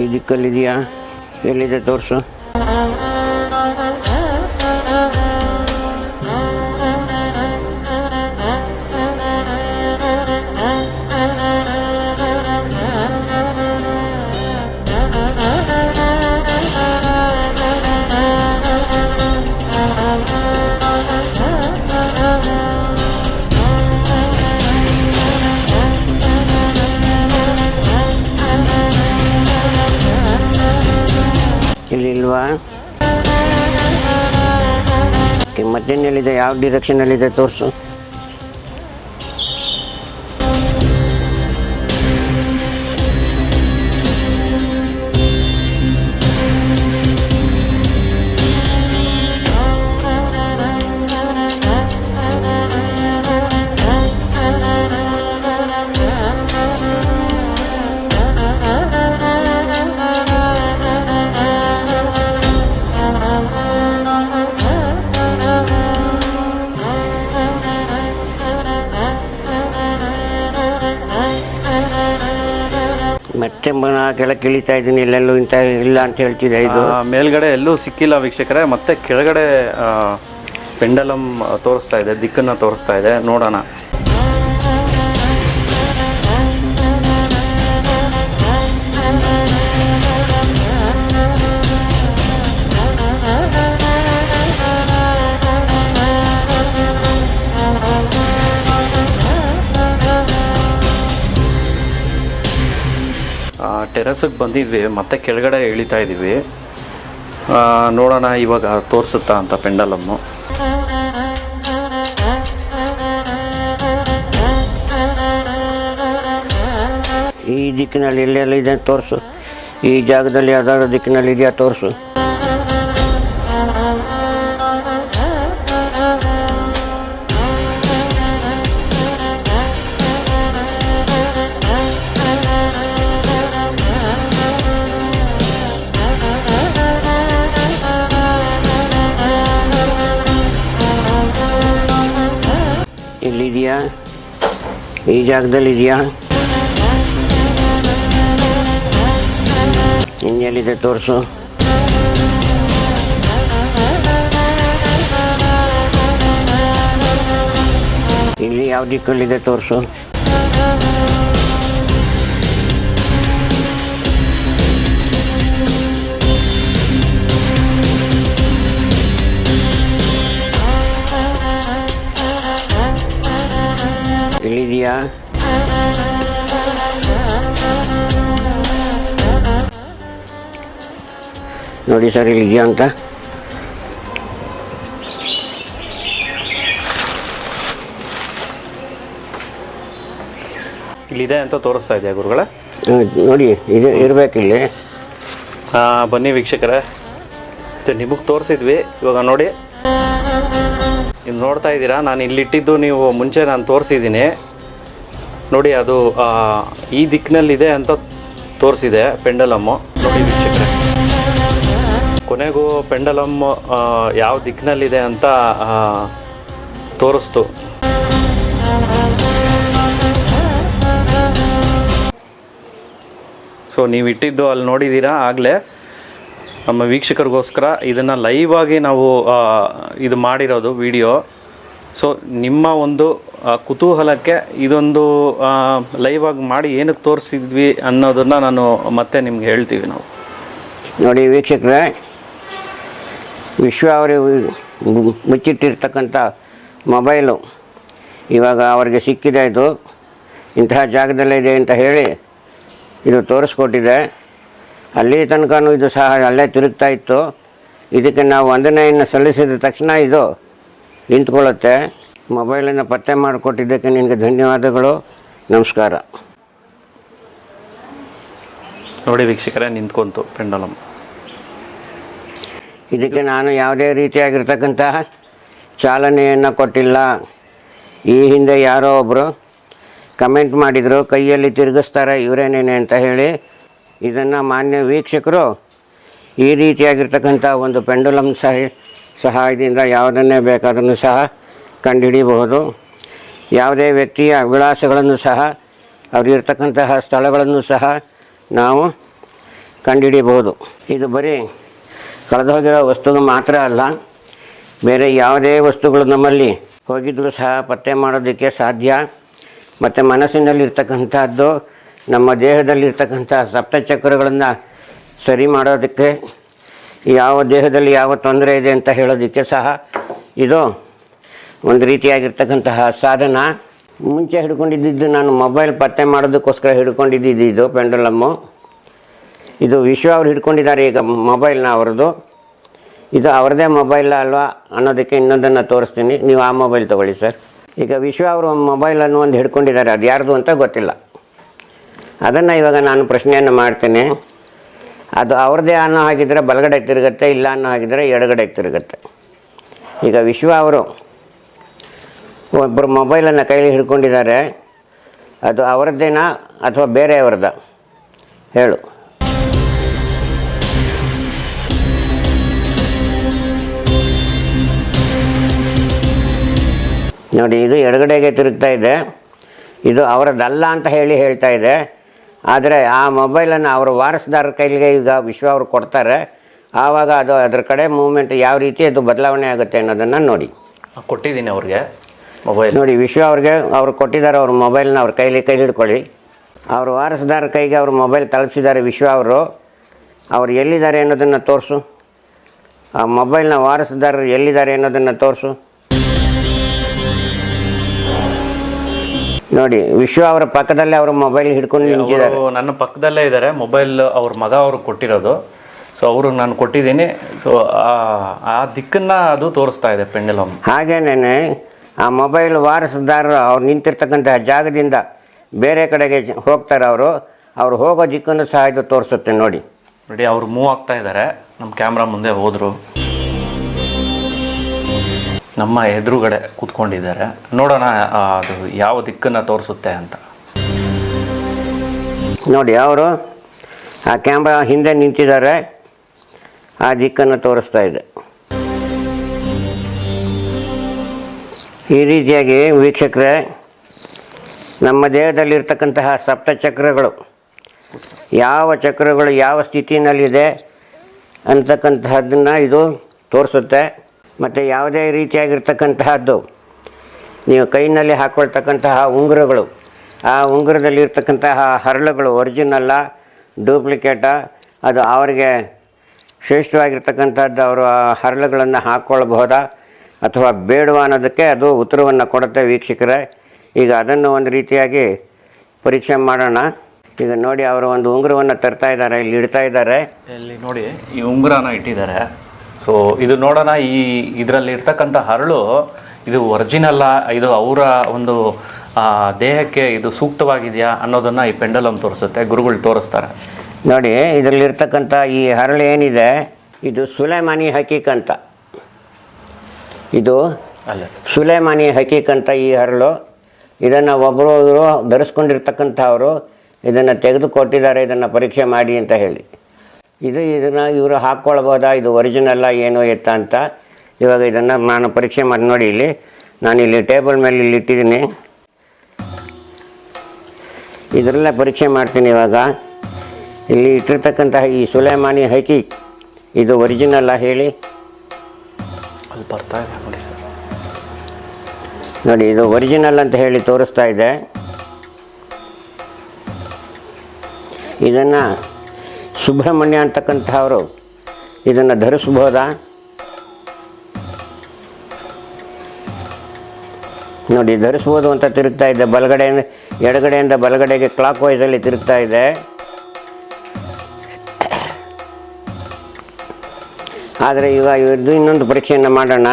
ಈ ದಿಕ್ಕಲ್ಲಿದೆಯಾ ಎಲ್ಲಿದೆ ತೋರಿಸು. ಇಲ್ಲಿ ಮತ್ತೇನೆಲ್ಲಿದೆ ಯಾವ ಡಿರೆಕ್ಷನಲ್ಲಿದೆ ತೋರಿಸು. ಮತ್ತೆ ಮನ ಕೆಳಗೆ ಇಳಿತಾ ಇದ್ದೀನಿ, ಎಲ್ಲೆಲ್ಲೂ ಇಂಥ ಇಲ್ಲ ಅಂತ ಹೇಳ್ತಿದೆ ಇದು. ಮೇಲ್ಗಡೆ ಎಲ್ಲೂ ಸಿಕ್ಕಿಲ್ಲ ವೀಕ್ಷಕರೇ, ಮತ್ತೆ ಕೆಳಗಡೆ ಪೆಂಡಲಂ ತೋರಿಸ್ತಾ ಇದೆ, ದಿಕ್ಕನ್ನು ತೋರಿಸ್ತಾ ಇದೆ, ನೋಡೋಣ. ಟೆರಸ್ಗೆ ಬಂದಿದ್ವಿ, ಮತ್ತೆ ಕೆಳಗಡೆ ಇಳಿತಾ ಇದ್ದೀವಿ ನೋಡೋಣ ಇವಾಗ ತೋರಿಸುತ್ತಾ ಅಂತ ಪೆಂಡಲಮ್ಮು ಈ ದಿಕ್ಕಿನಲ್ಲಿ ಎಲ್ಲೆಲ್ಲ ಇದೆ ತೋರಿಸು. ಈ ಜಾಗದಲ್ಲಿ ಯಾವ್ದಾದ್ರು ದಿಕ್ಕಿನಲ್ಲಿ ಇದೆಯಾ ತೋರಿಸು. ಈ ಜಾಗದಲ್ಲಿ ಇದೆಯಾ? ಇನ್ನೆಲ್ಲಿದೆ ತೋರಿಸು. ಇಲ್ಲಿ ಯಾವ ದಿಕ್ಕಲ್ಲಿದೆ ತೋರಿಸು. ನೋಡಿ ಸರ್ ಇಲ್ಲಿ ಇದೆಯಾ ಅಂತ ಇಲ್ಲಿದೆ ಅಂತ ತೋರಿಸ್ತಾ ಇದೆಯಾ ಗುರುಗಳ? ನೋಡಿ ಇದು ಇರಬೇಕಿಲ್ಲಿ. ಬನ್ನಿ ವೀಕ್ಷಕರೇ. ನಿಮಗೆ ತೋರಿಸಿದ್ವಿ. ಇವಾಗ ನೋಡಿ. ನೀವು ನೋಡ್ತಾ ಇದ್ದೀರಾ? ನಾನು ಇಲ್ಲಿ ಇಟ್ಟಿದ್ದು ನೀವು ಮುಂಚೆ ನಾನು ತೋರಿಸಿದ್ದೀನಿ. ನೋಡಿ ಅದು ಈ ದಿಕ್ಕಿನಲ್ಲಿದೆ ಅಂತ ತೋರಿಸಿದೆ ಪೆಂಡಲಮ್ಮು ನೋಡಿ ವೀಕ್ಷಕರೇ. ಕೊನೆಗೂ ಪೆಂಡಲಮ್ ಯಾವ ದಿಕ್ಕಿನಲ್ಲಿದೆ ಅಂತ ತೋರಿಸ್ತು. ಸೊ, ನೀವು ಇಟ್ಟಿದ್ದು ಅಲ್ಲಿ ನೋಡಿದ್ದೀರಾ ಆಗಲೇ. ನಮ್ಮ ವೀಕ್ಷಕರಿಗೋಸ್ಕರ ಇದನ್ನು ಲೈವ್ ಆಗಿ ನಾವು ಇದು ಮಾಡಿರೋದು ವಿಡಿಯೋ ಸೊ ನಿಮ್ಮ ಒಂದು ಕುತೂಹಲಕ್ಕೆ ಇದೊಂದು ಲೈವ್ ಆಗಿ ಮಾಡಿ ಏನಕ್ಕೆ ತೋರಿಸಿದ್ವಿ ಅನ್ನೋದನ್ನು ನಾನು ಮತ್ತೆ ನಿಮ್ಗೆ ಹೇಳ್ತೀವಿ ನಾವು. ನೋಡಿ ವೀಕ್ಷಕರೇ, ವಿಶ್ವ ಅವರು ಮುಚ್ಚಿಟ್ಟಿರ್ತಕ್ಕಂಥ ಮೊಬೈಲು ಇವಾಗ ಅವರಿಗೆ ಸಿಕ್ಕಿದೆ ಇದು. ಇಂತಹ ಜಾಗದಲ್ಲೇ ಇದೆ ಅಂತ ಹೇಳಿ ಇದು ತೋರಿಸ್ಕೊಟ್ಟಿದೆ. ಅಲ್ಲಿ ತನಕನೂ ಇದು ಸಹ ಅಲ್ಲೇ ತಿರುಗ್ತಾ ಇತ್ತು. ಇದಕ್ಕೆ ನಾವು ವಂದನೆಯನ್ನು ಸಲ್ಲಿಸಿದ ತಕ್ಷಣ ಇದು ನಿಂತ್ಕೊಳ್ಳುತ್ತೆ. ಮೊಬೈಲನ್ನು ಪತ್ತೆ ಮಾಡಿಕೊಟ್ಟಿದ್ದಕ್ಕೆ ನಿನಗೆ ಧನ್ಯವಾದಗಳು. ನಮಸ್ಕಾರ. ನೋಡಿ ವೀಕ್ಷಕರೇ ನಿಂತ್ಕೊಂತು ಪೆಂಡಲಮ್ ಇದಕ್ಕೆ ನಾನು ಯಾವುದೇ ರೀತಿಯಾಗಿರ್ತಕ್ಕಂತಹ ಚಾಲನೆಯನ್ನು ಕೊಟ್ಟಿಲ್ಲ. ಈ ಹಿಂದೆ ಯಾರೋ ಒಬ್ಬರು ಕಮೆಂಟ್ ಮಾಡಿದರು ಕೈಯಲ್ಲಿ ತಿರುಗಿಸ್ತಾರೆ ಇವರೇನೇನೆ ಅಂತ ಹೇಳಿ. ಇದನ್ನು ಮಾನ್ಯ ವೀಕ್ಷಕರು ಈ ರೀತಿಯಾಗಿರ್ತಕ್ಕಂಥ ಒಂದು ಪೆಂಡುಲಮ್ ಸಹ ಸಹಾಯದಿಂದ ಯಾವುದನ್ನೇ ಬೇಕಾದರೂ ಸಹ ಕಂಡುಹಿಡಿಯಬಹುದು. ಯಾವುದೇ ವ್ಯಕ್ತಿಯ ವಿಳಾಸಗಳನ್ನು ಸಹ, ಅವರಿರ್ತಕ್ಕಂತಹ ಸ್ಥಳಗಳನ್ನು ಸಹ ನಾವು ಕಂಡುಹಿಡಿಯಬಹುದು. ಇದು ಬರೀ ಕಳೆದೋಗಿರೋ ವಸ್ತುಗಳು ಮಾತ್ರ ಅಲ್ಲ, ಬೇರೆ ಯಾವುದೇ ವಸ್ತುಗಳು ನಮ್ಮಲ್ಲಿ ಹೋಗಿದ್ದರೂ ಸಹ ಪತ್ತೆ ಮಾಡೋದಕ್ಕೆ ಸಾಧ್ಯ. ಮತ್ತು ಮನಸ್ಸಿನಲ್ಲಿರ್ತಕ್ಕಂಥದ್ದು, ನಮ್ಮ ದೇಹದಲ್ಲಿರ್ತಕ್ಕಂಥ ಸಪ್ತಚಕ್ರಗಳನ್ನು ಸರಿ ಮಾಡೋದಕ್ಕೆ ಯಾವ ದೇಹದಲ್ಲಿ ಯಾವ ತೊಂದರೆ ಇದೆ ಅಂತ ಹೇಳೋದಕ್ಕೆ ಸಹ ಇದು ಒಂದು ರೀತಿಯಾಗಿರ್ತಕ್ಕಂತಹ ಸಾಧನ. ಮುಂಚೆ ಹಿಡ್ಕೊಂಡಿದ್ದು ನಾನು ಮೊಬೈಲ್ ಪತ್ತೆ ಮಾಡೋದಕ್ಕೋಸ್ಕರ ಹಿಡ್ಕೊಂಡಿದ್ದು ಇದು ಪೆಂಡಲಮ್ಮು. ಇದು ವಿಶ್ವ ಅವ್ರು ಹಿಡ್ಕೊಂಡಿದ್ದಾರೆ ಈಗ ಮೊಬೈಲ್ನ ಅವ್ರದ್ದು. ಇದು ಅವ್ರದ್ದೇ ಮೊಬೈಲ್ ಅಲ್ವಾ ಅನ್ನೋದಕ್ಕೆ ಇನ್ನೊಂದನ್ನು ತೋರಿಸ್ತೀನಿ. ನೀವು ಆ ಮೊಬೈಲ್ ತೊಗೊಳ್ಳಿ ಸರ್. ಈಗ ವಿಶ್ವ ಅವರು ಮೊಬೈಲನ್ನು ಒಂದು ಹಿಡ್ಕೊಂಡಿದ್ದಾರೆ. ಅದು ಯಾರ್ದು ಅಂತ ಗೊತ್ತಿಲ್ಲ. ಅದನ್ನು ಇವಾಗ ನಾನು ಪ್ರಶ್ನೆಯನ್ನು ಮಾಡ್ತೇನೆ. ಅದು ಅವ್ರದ್ದೇ ಅನ್ನೋ ಹಾಕಿದರೆ ಬಲಗಡೆ ತಿರುಗುತ್ತೆ, ಇಲ್ಲ ಅನ್ನೋ ಹಾಗಿದ್ರೆ ಎಡಗಡೆ ತಿರುಗುತ್ತೆ. ಈಗ ವಿಶ್ವ ಅವರು ಒಬ್ಬರು ಮೊಬೈಲನ್ನು ಕೈಲಿ ಹಿಡ್ಕೊಂಡಿದ್ದಾರೆ, ಅದು ಅವರದ್ದೇನಾ ಅಥವಾ ಬೇರೆಯವ್ರದ್ದ ಹೇಳು. ನೋಡಿ, ಇದು ಎಡಗಡೆಗೆ ತಿರುಗ್ತಾ ಇದೆ, ಇದು ಅವರದ್ದಲ್ಲ ಅಂತ ಹೇಳಿ ಹೇಳ್ತಾ ಇದೆ. ಆದರೆ ಆ ಮೊಬೈಲನ್ನು ಅವರ ವಾರಸುದಾರರ ಕೈಲಿಗೆ ಈಗ ವಿಶ್ವ ಅವರು ಕೊಡ್ತಾರೆ. ಆವಾಗ ಅದು ಅದರ ಕಡೆ ಮೂಮೆಂಟ್ ಯಾವ ರೀತಿ ಅದು ಬದಲಾವಣೆ ಆಗುತ್ತೆ ಅನ್ನೋದನ್ನು ನೋಡಿ. ಕೊಟ್ಟಿದ್ದೀನಿ ಅವ್ರಿಗೆ ಮೊಬೈಲ್. ನೋಡಿ ವಿಶ್ವ ಅವ್ರಿಗೆ ಅವ್ರು ಕೊಟ್ಟಿದ್ದಾರೆ ಅವ್ರ ಮೊಬೈಲ್ನ ಅವ್ರ ಕೈಲಿ ಕೈಲಿ ಹಿಡ್ಕೊಳ್ಳಿ ಅವ್ರ ವಾರಸುದಾರ ಕೈಗೆ ಅವ್ರ ಮೊಬೈಲ್ ತಲುಪಿಸಿದ್ದಾರೆ ವಿಶ್ವ ಅವರು. ಅವ್ರು ಎಲ್ಲಿದ್ದಾರೆ ಅನ್ನೋದನ್ನು ತೋರಿಸು. ಆ ಮೊಬೈಲ್ನ ವಾರಸುದಾರರು ಎಲ್ಲಿದ್ದಾರೆ ಅನ್ನೋದನ್ನು ತೋರಿಸು. ನೋಡಿ ವಿಶ್ವ ಅವರ ಪಕ್ಕದಲ್ಲೇ ಅವರ ಮೊಬೈಲ್ ಹಿಡ್ಕೊಂಡು ನಿಂತಿದ್ದಾರೆ. ಅವರು ನನ್ನ ಪಕ್ಕದಲ್ಲೇ ಇದ್ದಾರೆ. ಮೊಬೈಲ್ ಅವ್ರ ಮಗ ಅವ್ರಿಗೆ ಕೊಟ್ಟಿರೋದು. ಸೊ ಅವ್ರಿಗೆ ನಾನು ಕೊಟ್ಟಿದ್ದೀನಿ. ಸೊ ಆ ದಿಕ್ಕನ್ನ ಅದು ತೋರಿಸ್ತಾ ಇದೆ ಪೆಂಡಲಮ್ ಹಾಗೇನೇ ಆ ಮೊಬೈಲ್ ವಾರಸುದಾರರು ಅವ್ರು ನಿಂತಿರ್ತಕ್ಕಂಥ ಜಾಗದಿಂದ ಬೇರೆ ಕಡೆಗೆ ಹೋಗ್ತಾರೆ ಅವರು. ಅವ್ರು ಹೋಗೋ ದಿಕ್ಕನ್ನು ಸಹ ಇದು ತೋರಿಸುತ್ತೆ ನೋಡಿ. ನೋಡಿ ಅವ್ರು ಮೂವ್ ಆಗ್ತಾ ಇದ್ದಾರೆ. ನಮ್ಮ ಕ್ಯಾಮ್ರಾ ಮುಂದೆ ಹೋದ್ರು. ನಮ್ಮ ಎದುರುಗಡೆ ಕೂತ್ಕೊಂಡಿದ್ದಾರೆ. ನೋಡೋಣ ಅದು ಯಾವ ದಿಕ್ಕನ್ನು ತೋರಿಸುತ್ತೆ ಅಂತ. ನೋಡಿ, ಅವರು ಆ ಕ್ಯಾಮ್ರಾ ಹಿಂದೆ ನಿಂತಿದ್ದಾರೆ. ಆ ದಿಕ್ಕನ್ನು ತೋರಿಸ್ತಾ ಇದೆ. ಈ ರೀತಿಯಾಗಿ ವೀಕ್ಷಕರೇ, ನಮ್ಮ ದೇಹದಲ್ಲಿರ್ತಕ್ಕಂತಹ ಸಪ್ತಚಕ್ರಗಳು ಯಾವ ಚಕ್ರಗಳು ಯಾವ ಸ್ಥಿತಿನಲ್ಲಿದೆ ಅಂತಕ್ಕಂತಹದ್ದನ್ನು ಇದು ತೋರಿಸುತ್ತೆ. ಮತ್ತು ಯಾವುದೇ ರೀತಿಯಾಗಿರ್ತಕ್ಕಂತಹದ್ದು, ನೀವು ಕೈನಲ್ಲಿ ಹಾಕ್ಕೊಳ್ತಕ್ಕಂತಹ ಉಂಗುರಗಳು, ಆ ಉಂಗುರದಲ್ಲಿರ್ತಕ್ಕಂತಹ ಹರಳುಗಳು ಒರಿಜಿನಲ್ಲ ಡೂಪ್ಲಿಕೇಟ ಅದು ಅವರಿಗೆ ಶ್ರೇಷ್ಠವಾಗಿರ್ತಕ್ಕಂಥದ್ದು ಅವರು ಆ ಹರಳುಗಳನ್ನು ಹಾಕ್ಕೊಳ್ಬಹುದಾ ಅಥವಾ ಬೇಡವಾ ಅನ್ನೋದಕ್ಕೆ ಅದು ಉತ್ತರವನ್ನು ಕೊಡುತ್ತೆ ವೀಕ್ಷಕರೇ. ಈಗ ಅದನ್ನು ಒಂದು ರೀತಿಯಾಗಿ ಪರೀಕ್ಷೆ ಮಾಡೋಣ. ಈಗ ನೋಡಿ ಅವರು ಒಂದು ಉಂಗುರವನ್ನು ತರ್ತಾ ಇದ್ದಾರೆ, ಇಲ್ಲಿ ಇಡ್ತಾ ಇದ್ದಾರೆ. ಇಲ್ಲಿ ನೋಡಿ, ಈ ಉಂಗುರನ ಇಟ್ಟಿದ್ದಾರೆ. ಸೊ ಇದು ನೋಡೋಣ ಈ ಇದರಲ್ಲಿ ಇರ್ತಕ್ಕಂಥ ಹರಳು ಇದು ಒರಿಜಿನಲ್ಲ ಇದು ಅವರ ಒಂದು ದೇಹಕ್ಕೆ ಇದು ಸೂಕ್ತವಾಗಿದೆಯಾ ಅನ್ನೋದನ್ನು ಈ ಪೆಂಡಲಮ್ ತೋರಿಸುತ್ತೆ ಗುರುಗಳು ತೋರಿಸ್ತಾರೆ. ನೋಡಿ ಇದರಲ್ಲಿರ್ತಕ್ಕಂಥ ಈ ಹರಳು ಏನಿದೆ ಇದು ಸುಲೇಮಾನಿ ಹಕೀಕ್ ಅಂತ ಇದು ಅಲ್ಲ. ಸುಲೇಮಾನಿ ಹಕೀಕ್ ಅಂತ ಈ ಹರಳು. ಇದನ್ನು ಒಬ್ಬರು ಧರಿಸ್ಕೊಂಡಿರ್ತಕ್ಕಂಥವ್ರು ಧರಿಸ್ಕೊಂಡಿರ್ತಕ್ಕಂಥವರು ಇದನ್ನು ತೆಗೆದುಕೊಟ್ಟಿದ್ದಾರೆ ಇದನ್ನು ಪರೀಕ್ಷೆ ಮಾಡಿ ಅಂತ ಹೇಳಿ. ಇದು ಇದನ್ನು ಇವರು ಹಾಕ್ಕೊಳ್ಬೋದಾ ಇದು ಒರಿಜಿನಲ್ಲ ಏನು ಎತ್ತ ಅಂತ. ಇವಾಗ ಇದನ್ನು ನಾನು ಪರೀಕ್ಷೆ ಮಾಡಿ ನೋಡಿ ಇಲ್ಲಿ. ನಾನು ಇಲ್ಲಿ ಟೇಬಲ್ ಮೇಲೆ ಇಲ್ಲಿ ಇಟ್ಟಿದ್ದೀನಿ. ಇದರಲ್ಲೇ ಪರೀಕ್ಷೆ ಮಾಡ್ತೀನಿ ಇವಾಗ. ಇಲ್ಲಿ ಇಟ್ಟಿರ್ತಕ್ಕಂತಹ ಈ ಸುಲೇಮಾನಿ ಹೈಕಿ ಇದು ಒರಿಜಿನಲ್ಲ ಹೇಳಿ. ಬರ್ತಾ ನೋಡಿ ಇದು ಒರಿಜಿನಲ್ ಅಂತ ಹೇಳಿ ತೋರಿಸ್ತಾ ಇದೆ. ಇದನ್ನು ಸುಬ್ರಹ್ಮಣ್ಯ ಅಂತಕ್ಕಂಥವರು ಇದನ್ನು ಧರಿಸ್ಬೋದಾ? ನೋಡಿ, ಧರಿಸ್ಬೋದು ಅಂತ ತಿರುಗ್ತಾ ಇದೆ. ಬಲಗಡೆಯಿಂದ, ಎಡಗಡೆಯಿಂದ ಬಲಗಡೆಗೆ ಕ್ಲಾಕ್ ವೈಸಲ್ಲಿ ತಿರುಗ್ತಾ ಇದೆ. ಆದರೆ ಈಗ ಇವ್ರದ್ದು ಇನ್ನೊಂದು ಪರೀಕ್ಷೆಯನ್ನು ಮಾಡೋಣ.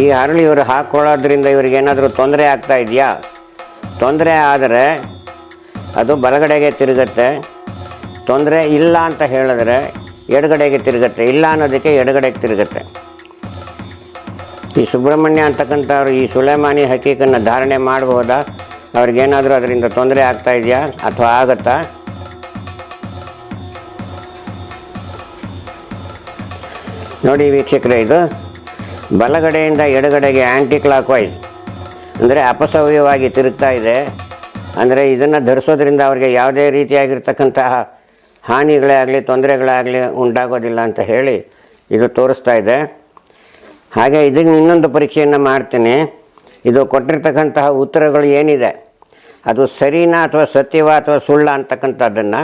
ಈ ಅರಳು ಇವರು ಹಾಕ್ಕೊಳ್ಳೋದ್ರಿಂದ ಇವ್ರಿಗೆ ಏನಾದರೂ ತೊಂದರೆ ಆಗ್ತಾ ಇದೆಯಾ? ತೊಂದರೆ ಆದರೆ ಅದು ಬಲಗಡೆಗೆ ತಿರುಗತ್ತೆ. ತೊಂದರೆ ಇಲ್ಲ ಅಂತ ಹೇಳಿದ್ರೆ ಎಡಗಡೆಗೆ ತಿರುಗತ್ತೆ, ಇಲ್ಲ ಅನ್ನೋದಕ್ಕೆ ಎಡಗಡೆಗೆ ತಿರುಗತ್ತೆ. ಈ ಸುಬ್ರಹ್ಮಣ್ಯ ಅಂತಕ್ಕಂಥವ್ರು, ಈ ಸುಲೇಮಾನಿ ಹಕೀಕನ್ನು ಧಾರಣೆ ಮಾಡಬಹುದಾ ಅವ್ರಿಗೇನಾದರೂ ಅದರಿಂದ ತೊಂದರೆ ಆಗ್ತಾ ಇದೆಯಾ? ಅಥವಾ ಆಗತ್ತಾ? ನೋಡಿ ವೀಕ್ಷಕರೇ, ಇದು ಬಲಗಡೆಯಿಂದ ಎಡಗಡೆಗೆ ಆ್ಯಂಟಿ ಕ್ಲಾಕ್ ವೈಸ್ ಅಂದರೆ ಅಪಸವ್ಯವಾಗಿ ತಿರುಗ್ತಾ ಇದೆ. ಅಂದರೆ ಇದನ್ನು ಧರಿಸೋದ್ರಿಂದ ಅವ್ರಿಗೆ ಯಾವುದೇ ರೀತಿಯಾಗಿರ್ತಕ್ಕಂತಹ ಹಾನಿಗಳೇ ಆಗಲಿ ತೊಂದರೆಗಳಾಗಲಿ ಉಂಟಾಗೋದಿಲ್ಲ ಅಂತ ಹೇಳಿ ಇದು ತೋರಿಸ್ತಾ ಇದೆ. ಹಾಗೆ ಇದಕ್ಕೆ ಇನ್ನೊಂದು ಪರೀಕ್ಷೆಯನ್ನು ಮಾಡ್ತೀನಿ. ಇದು ಕೊಟ್ಟಿರ್ತಕ್ಕಂತಹ ಉತ್ತರಗಳು ಏನಿದೆ? ಅದು ಸರಿನಾ ಅಥವಾ ಸತ್ಯವಾ ಅಥವಾ ಸುಳ್ಳ ಅಂತಕ್ಕಂಥದ್ದನ್ನು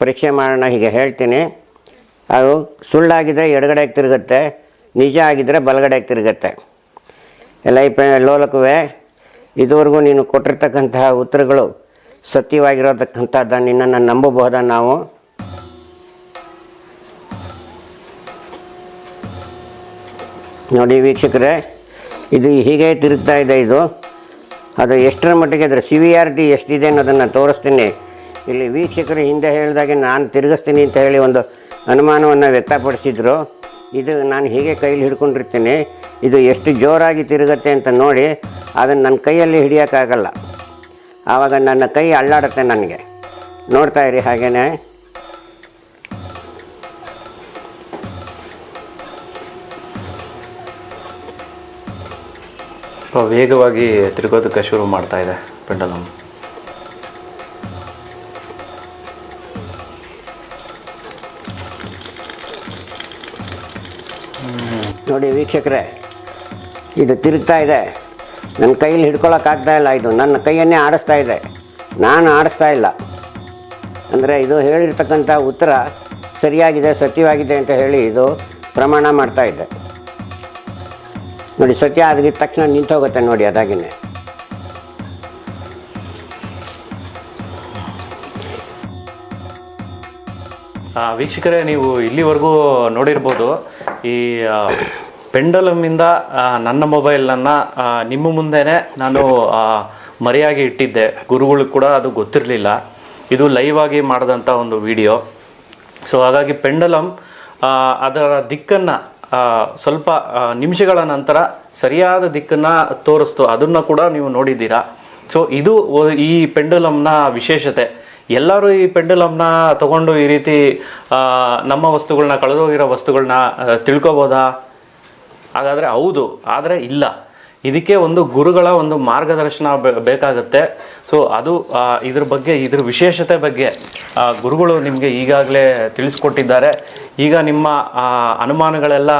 ಪರೀಕ್ಷೆ ಮಾಡೋಣ, ಹೀಗೆ ಹೇಳ್ತೀನಿ. ಅದು ಸುಳ್ಳಾಗಿದ್ದರೆ ಎಡಗಡೆಗೆ ತಿರುಗುತ್ತೆ, ನಿಜ ಆಗಿದ್ದರೆ ಬಲಗಡೆಗೆ ತಿರುಗುತ್ತೆ. ಎಲ್ಲ ಈ ಲೋಲಕವೇ, ಇದುವರೆಗೂ ನೀನು ಕೊಟ್ಟಿರ್ತಕ್ಕಂತಹ ಉತ್ತರಗಳು ಸತ್ಯವಾಗಿರತಕ್ಕಂಥದ್ದು ನಿನ್ನನ್ನು ನಂಬಬಹುದಾ ನಾವು? ನೋಡಿ ವೀಕ್ಷಕರೇ, ಇದು ಹೀಗೆ ತಿರುಗ್ತಾ ಇದೆ ಇದು. ಅದು ಎಷ್ಟರ ಮಟ್ಟಿಗೆ ಅದರ ಸಿವಿಯಾರಿಟಿ ಎಷ್ಟಿದೆ ಅನ್ನೋದನ್ನು ತೋರಿಸ್ತೀನಿ. ಇಲ್ಲಿ ವೀಕ್ಷಕರು ಹಿಂದೆ ಹೇಳಿದಾಗೆ ನಾನು ತಿರುಗಿಸ್ತೀನಿ ಅಂತ ಹೇಳಿ ಒಂದು ಅನುಮಾನವನ್ನು ವ್ಯಕ್ತಪಡಿಸಿದ್ರು. ಇದು ನಾನು ಹೀಗೆ ಕೈಲಿ ಹಿಡ್ಕೊಂಡಿರ್ತೀನಿ. ಇದು ಎಷ್ಟು ಜೋರಾಗಿ ತಿರುಗತ್ತೆ ಅಂತ ನೋಡಿ, ಅದನ್ನು ನನ್ನ ಕೈಯಲ್ಲಿ ಹಿಡಿಯೋಕ್ಕಾಗಲ್ಲ. ಆವಾಗ ನನ್ನ ಕೈ ಅಳ್ಳಾಡುತ್ತೆ ನನಗೆ. ನೋಡ್ತಾ ಇರಿ ಹಾಗೇನೆ. ವೇಗವಾಗಿ ತಿರುಗೋದಕ್ಕೆ ಶುರು ಮಾಡ್ತಾ ಇದೆ ಪೆಂಡಲಮ್ ನೋಡಿ ವೀಕ್ಷಕರೇ ಇದು ತಿರುಗ್ತಾ ಇದೆ. ನನ್ನ ಕೈಯಲ್ಲಿ ಹಿಡ್ಕೊಳಕ್ಕಾಗ್ತಾ ಇಲ್ಲ ಇದು. ನನ್ನ ಕೈಯನ್ನೇ ಆಡಿಸ್ತಾ ಇದೆ. ನಾನು ಆಡಿಸ್ತಾ ಇಲ್ಲ. ಅಂದರೆ ಇದು ಹೇಳಿರ್ತಕ್ಕಂಥ ಉತ್ತರ ಸರಿಯಾಗಿದೆ, ಸತ್ಯವಾಗಿದೆ ಅಂತ ಹೇಳಿ ಇದು ಪ್ರಮಾಣ ಮಾಡ್ತಾ ಇದ್ದೆ ನೋಡಿ, ಸತ್ಯ ಆಗಿದ ತಕ್ಷಣ ನಿಂತು ಹೋಗುತ್ತೆ ನೋಡಿ ಅದಾಗಿನೇ. ವೀಕ್ಷಕರೇ, ನೀವು ಇಲ್ಲಿವರೆಗೂ ನೋಡಿರ್ಬೋದು ಈ ಪೆಂಡಲಮ್ಮಿಂದ ನನ್ನ ಮೊಬೈಲನ್ನು ನಿಮ್ಮ ಮುಂದೆನೇ ನಾನು ಮರೆಯಾಗಿ ಇಟ್ಟಿದ್ದೆ. ಗುರುಗಳು ಕೂಡ ಅದು ಗೊತ್ತಿರಲಿಲ್ಲ. ಇದು ಲೈವ್ ಆಗಿ ಮಾಡಿದಂಥ ಒಂದು ವಿಡಿಯೋ ಸೊ ಹಾಗಾಗಿ ಪೆಂಡಲಮ್ ಅದರ ದಿಕ್ಕನ್ನು ಸ್ವಲ್ಪ ನಿಮಿಷಗಳ ನಂತರ ಸರಿಯಾದ ದಿಕ್ಕನ್ನು ತೋರಿಸ್ತು. ಅದನ್ನು ಕೂಡ ನೀವು ನೋಡಿದ್ದೀರಾ. ಸೊ ಇದು ಈ ಪೆಂಡಲಮ್ನ ವಿಶೇಷತೆ. ಎಲ್ಲರೂ ಈ ಪೆಂಡಲಮ್ನ ತಗೊಂಡು ಈ ರೀತಿ ನಮ್ಮ ವಸ್ತುಗಳನ್ನ ಕಳೆದೋಗಿರೋ ವಸ್ತುಗಳನ್ನ ತಿಳ್ಕೊಬೋದಾ? ಹಾಗಾದರೆ ಹೌದು, ಆದರೆ ಇಲ್ಲ. ಇದಕ್ಕೆ ಒಂದು ಗುರುಗಳ ಒಂದು ಮಾರ್ಗದರ್ಶನ ಬೇಕಾಗುತ್ತೆ. ಸೊ ಅದು ಇದ್ರ ಬಗ್ಗೆ, ಇದ್ರ ವಿಶೇಷತೆ ಬಗ್ಗೆ ಗುರುಗಳು ನಿಮಗೆ ಈಗಾಗಲೇ ತಿಳಿಸ್ಕೊಟ್ಟಿದ್ದಾರೆ. ಈಗ ನಿಮ್ಮ ಅನುಮಾನಗಳೆಲ್ಲ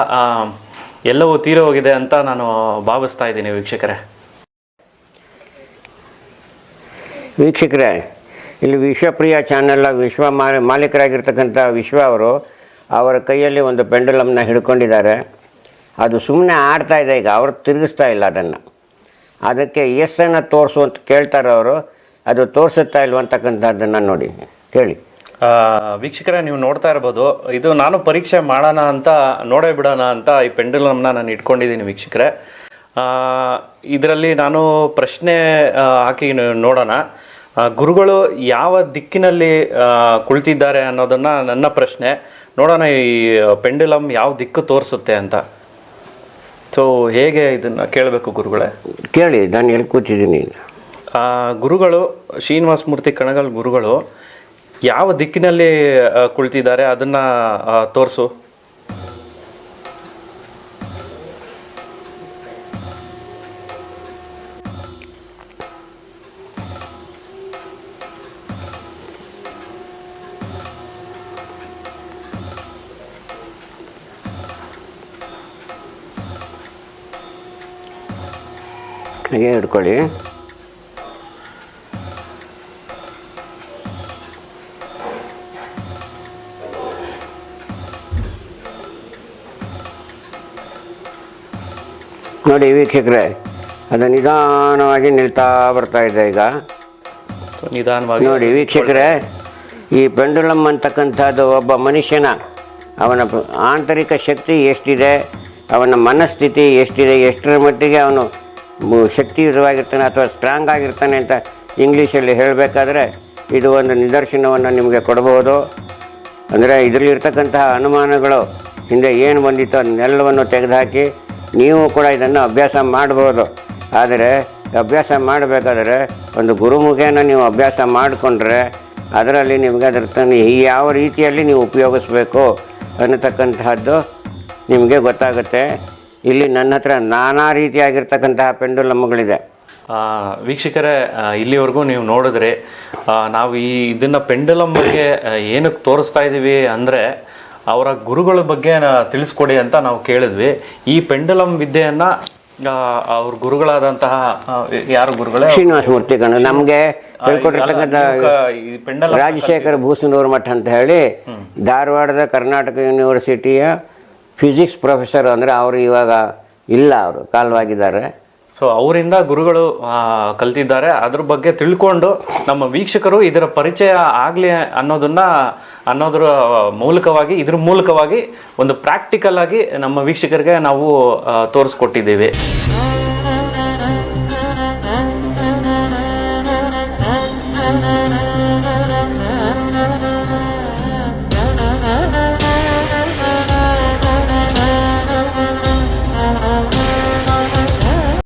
ಎಲ್ಲವೂ ತೀರ ಹೋಗಿದೆ ಅಂತ ನಾನು ಭಾವಿಸ್ತಾ ಇದ್ದೀನಿ ವೀಕ್ಷಕರೇ. ವೀಕ್ಷಕರೇ, ಇಲ್ಲಿ ವಿಶ್ವಪ್ರಿಯ ಚಾನೆಲ್ನ ವಿಶ್ವ ಮಾಲೀಕರಾಗಿರ್ತಕ್ಕಂಥ ವಿಶ್ವ ಅವರು ಅವರ ಕೈಯಲ್ಲಿ ಒಂದು ಪೆಂಡಲಮ್ನ ಹಿಡ್ಕೊಂಡಿದ್ದಾರೆ. ಅದು ಸುಮ್ಮನೆ ಆಡ್ತಾ ಇದೆ ಈಗ, ಅವರು ತಿರುಗಿಸ್ತಾ ಇಲ್ಲ ಅದನ್ನು. ಅದಕ್ಕೆ ಎಸ್ ತೋರಿಸು ಅಂತ ಕೇಳ್ತಾರೆ ಅವರು. ಅದು ತೋರಿಸುತ್ತಾ ಇಲ್ವಂತಕ್ಕಂಥದ್ದನ್ನು ನೋಡಿ, ಕೇಳಿ. ವೀಕ್ಷಕರ, ನೀವು ನೋಡ್ತಾ ಇರ್ಬೋದು, ಇದು ನಾನು ಪರೀಕ್ಷೆ ಮಾಡೋಣ ಅಂತ, ನೋಡೇ ಬಿಡೋಣ ಅಂತ ಈ ಪೆಂಡುಲಮ್ನ ನಾನು ಇಟ್ಕೊಂಡಿದ್ದೀನಿ ವೀಕ್ಷಕರೇ. ಇದರಲ್ಲಿ ನಾನು ಪ್ರಶ್ನೆ ಹಾಕಿ ನೋಡೋಣ. ಗುರುಗಳು ಯಾವ ದಿಕ್ಕಿನಲ್ಲಿ ಕುಳಿತಿದ್ದಾರೆ ಅನ್ನೋದನ್ನು ನನ್ನ ಪ್ರಶ್ನೆ. ನೋಡೋಣ ಈ ಪೆಂಡುಲಮ್ ಯಾವ ದಿಕ್ಕು ತೋರಿಸುತ್ತೆ ಅಂತ. ಸೊ ಹೇಗೆ ಇದನ್ನು ಕೇಳಬೇಕು ಗುರುಗಳೇ? ಕೇಳಿ ನಾನು ಎಲ್ಲಿ ಕೂತಿದ್ದೀನಿ ಆ, ಗುರುಗಳು ಶ್ರೀನಿವಾಸ ಮೂರ್ತಿ ಕಣಗಲ್ ಗುರುಗಳು ಯಾವ ದಿಕ್ಕಿನಲ್ಲಿ ಆ, ಕುಳಿತಿದ್ದಾರೆ ಅದನ್ನು ತೋರ್ಸು. ಹಾಗೆ ಹಿಡ್ಕೊಳ್ಳಿ. ನೋಡಿ ವೀಕ್ಷಕರೇ ಅದು ನಿಧಾನವಾಗಿ ನಿಲ್ತಾ ಬರ್ತಾ ಇದೆ ಈಗ. ನಿಧಾನವಾಗಿ ನೋಡಿ ವೀಕ್ಷಕರೇ ಈ ಪೆಂಡುಲಮ್ ಅಂತಕ್ಕಂಥದ್ದು ಒಬ್ಬ ಮನುಷ್ಯನ ಅವನ ಆಂತರಿಕ ಶಕ್ತಿ ಎಷ್ಟಿದೆ ಅವನ ಮನಸ್ಥಿತಿ ಎಷ್ಟಿದೆ ಎಷ್ಟರ ಮಟ್ಟಿಗೆ ಅವನು ಶಕ್ತಿಯುತವಾಗಿರ್ತಾನೆ ಅಥವಾ ಸ್ಟ್ರಾಂಗ್ ಆಗಿರ್ತಾನೆ ಅಂತ ಇಂಗ್ಲೀಷಲ್ಲಿ ಹೇಳಬೇಕಾದ್ರೆ ಇದು ಒಂದು ನಿದರ್ಶನವನ್ನು ನಿಮಗೆ ಕೊಡಬಹುದು. ಅಂದರೆ ಇದರಲ್ಲಿರ್ತಕ್ಕಂತಹ ಅನುಮಾನಗಳು ಹಿಂದೆ ಏನು ಬಂದಿತ್ತು ಅದನ್ನೆಲ್ಲವನ್ನು ತೆಗೆದುಹಾಕಿ ನೀವು ಕೂಡ ಇದನ್ನು ಅಭ್ಯಾಸ ಮಾಡ್ಬೋದು ಆದರೆ ಅಭ್ಯಾಸ ಮಾಡಬೇಕಾದ್ರೆ ಒಂದು ಗುರುಮುಖೇನ ನೀವು ಅಭ್ಯಾಸ ಮಾಡಿಕೊಂಡ್ರೆ ಅದರಲ್ಲಿ ನಿಮಗೆ ಅದರ ತನ್ನ ಯಾವ ರೀತಿಯಲ್ಲಿ ನೀವು ಉಪಯೋಗಿಸ್ಬೇಕು ಅನ್ನತಕ್ಕಂತಹದ್ದು ನಿಮಗೆ ಗೊತ್ತಾಗುತ್ತೆ. ಇಲ್ಲಿ ನನ್ನ ಹತ್ರ ನಾನಾ ರೀತಿಯಾಗಿರ್ತಕ್ಕಂತಹ ಪೆಂಡುಲಮ್ಗಳಿದೆ ಆ, ವೀಕ್ಷಕರೇ ಇಲ್ಲಿವರೆಗೂ ನೀವು ನೋಡಿದ್ರೆ ಆ, ನಾವು ಈ ಇದನ್ನ ಪೆಂಡುಲಮ್ ಬಗ್ಗೆ ಏನಕ್ಕೆ ತೋರಿಸ್ತಾ ಇದ್ದೀವಿ ಅಂದ್ರೆ ಅವರ ಗುರುಗಳ ಬಗ್ಗೆ ತಿಳಿಸ್ಕೊಡಿ ಅಂತ ನಾವು ಕೇಳಿದ್ವಿ. ಈ ಪೆಂಡುಲಮ್ ವಿದ್ಯೆಯನ್ನ ಅವ್ರ ಗುರುಗಳಾದಂತಹ ಯಾರು ಗುರುಗಳೇ? ಶ್ರೀನಿವಾಸ ಮೂರ್ತಿ ಕಣ ನಮಗೆ ರಾಜಶೇಖರ ಭೂಸನೂರು ಮಠ ಅಂತ ಹೇಳಿ ಧಾರವಾಡದ ಕರ್ನಾಟಕ ಯೂನಿವರ್ಸಿಟಿಯ ಫಿಸಿಕ್ಸ್ ಪ್ರೊಫೆಸರ್ ಅಂದರೆ ಅವರು ಇವಾಗ ಇಲ್ಲ ಅವರು, ಕಾಲವಾಗಿದ್ದಾರೆ. ಸೊ ಅವರಿಂದ ಗುರುಗಳು ಕಲ್ತಿದ್ದಾರೆ. ಅದ್ರ ಬಗ್ಗೆ ತಿಳ್ಕೊಂಡು ನಮ್ಮ ವೀಕ್ಷಕರು ಇದರ ಪರಿಚಯ ಆಗಲಿ ಅನ್ನೋದನ್ನ, ಅನ್ನೋದ್ರ ಮೂಲಕವಾಗಿ, ಇದ್ರ ಮೂಲಕವಾಗಿ ಒಂದು ಪ್ರಾಕ್ಟಿಕಲ್ ಆಗಿ ನಮ್ಮ ವೀಕ್ಷಕರಿಗೆ ನಾವು ತೋರಿಸ್ಕೊಟ್ಟಿದ್ದೀವಿ.